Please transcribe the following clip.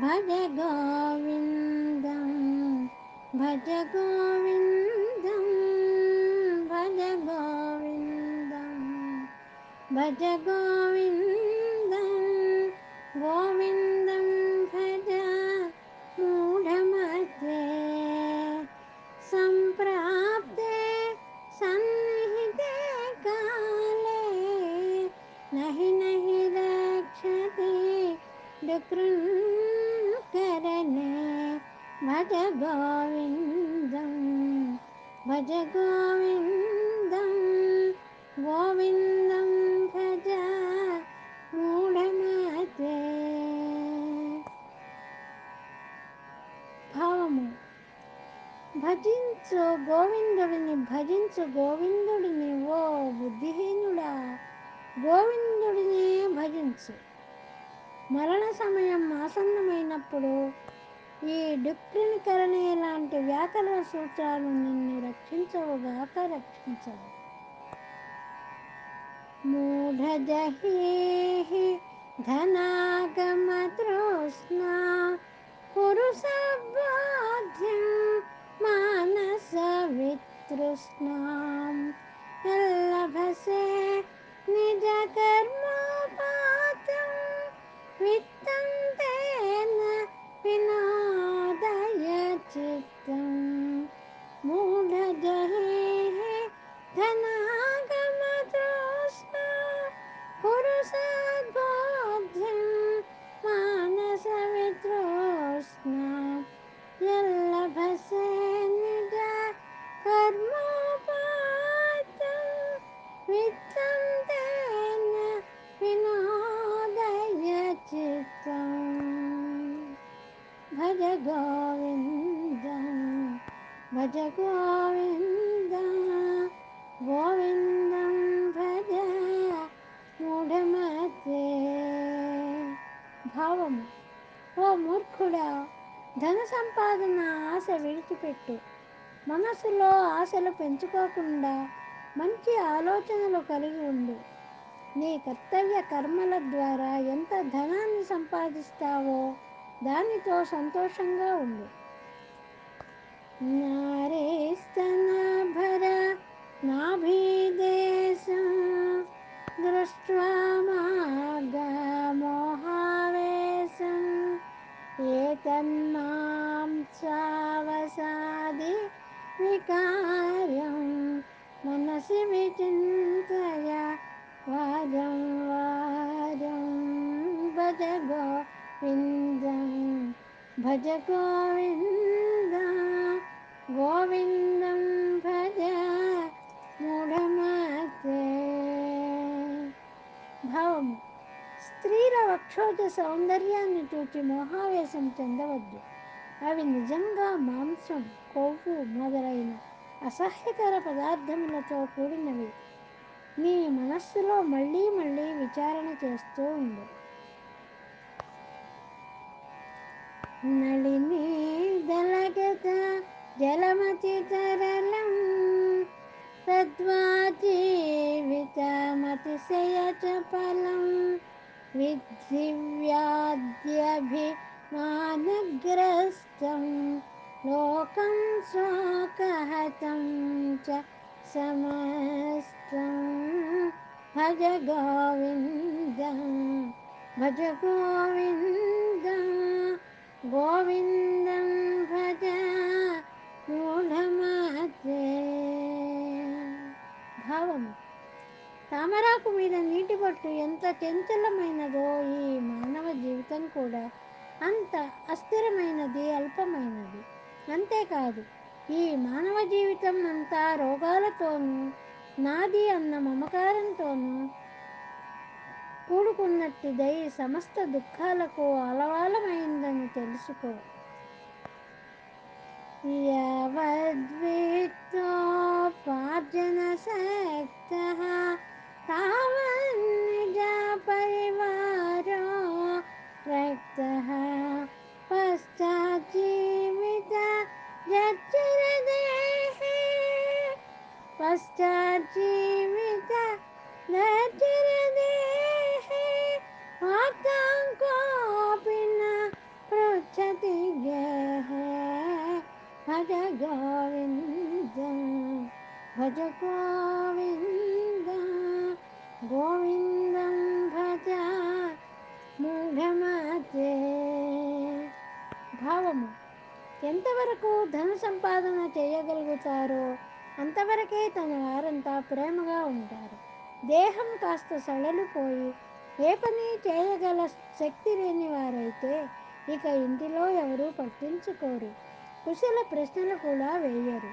భజ గోవిందం భజ గోవిందం భజ గోవిందం భజ గోవిందం గోవిందం नहि नहि रक्षति डुकृन्करणे भज गोविन्दं भज गोविन्दं गोविन्दं भज మూఢమతే భావము భజించు గోవిందుడిని భజించు గోవిందుడిని ఓ బుద్ధిహీనుడా గోవిందుడిని భజించు. మరణ సమయం ఆసన్నమైనప్పుడు ఈ డుక్రినికరణే లాంటి వ్యాకరణ సూత్రాలు నిన్ను రక్షించవుగాక రక్షించవు మూఢజహీహి ధనాగమతృష్ణా కురు సద్బోధ్యం మానస వితృష్ణాం. ఎల్లభసే നിജ വിനോദയ ചിത്തം. భజ గోవింద గోవిందం భజ మూఢమతే భావము. ఓ మూర్ఖుడా ధన సంపాదన ఆశ విడిచిపెట్టు. మనసులో ఆశలు పెంచుకోకుండా మంచి ఆలోచనలు కలిగి ఉండు. నీ కర్తవ్య కర్మల ద్వారా ఎంత ధనాన్ని సంపాదిస్తావో దానితో సంతోషంగా ఉండు. नारेस्तनभरा नाभिदेशं दृष्ट्वा मागमोहावेशम् एतन्मां मां स्वावसादिविकार्यं मनसि विचिन्तय वादं वादं भज गोविन्दं भज गोविन्द గోవిందం భజ మూఢమతే. భావము స్త్రీల వక్షోజ సౌందర్యాన్ని చూచి మోహావేశం చెందవద్దు. అవి నిజంగా మాంసం కొవ్వు మొదలైన అసహ్యకర పదార్థములతో కూడినవి. నీ మనస్సులో మళ్ళీ మళ్ళీ విచారణ చేస్తూ ఉండు. నళిని దళగత జలమతి తరళం తద్వా జీవితమతిశయ చపలం విద్ధి వ్యాధ్యభిమానగ్రస్తం లోకం శోకహతం చ సమస్తం భజ గోవిందం భజ గోవిందం గోవిందం భజ మూఢమతే భావము తామరాకు మీద నీటి పట్టు ఎంత చంచలమైనదో ఈ మానవ జీవితం కూడా అంత అస్థిరమైనది అల్పమైనది. అంతేకాదు ఈ మానవ జీవితం అంతా రోగాలతోనూ నాది అన్న మమకారంతోనూ కూడుకున్నట్టిదై సమస్త దుఃఖాలకు అలవాలమైందని తెలుసుకో. यवद्वित्तोपार्जनसक्तः तावन्निजपरिवारो रक्तः पश्चाज्जीवित जच्चरदेः గోవింద భజ గోవింద. గోవిందం భజ మూఢమతే. భావము. ఎంతవరకు ధన సంపాదన చేయగలుగుతారో అంతవరకే తన వారంతా ప్రేమగా ఉంటారు. దేహం కాస్త సడలిపోయి ఏ పని చేయగల శక్తి లేని వారైతే ఇక ఇంటిలో ఎవరూ పట్టించుకోరు. కుశల ప్రశ్నలు కూడా వేయరు.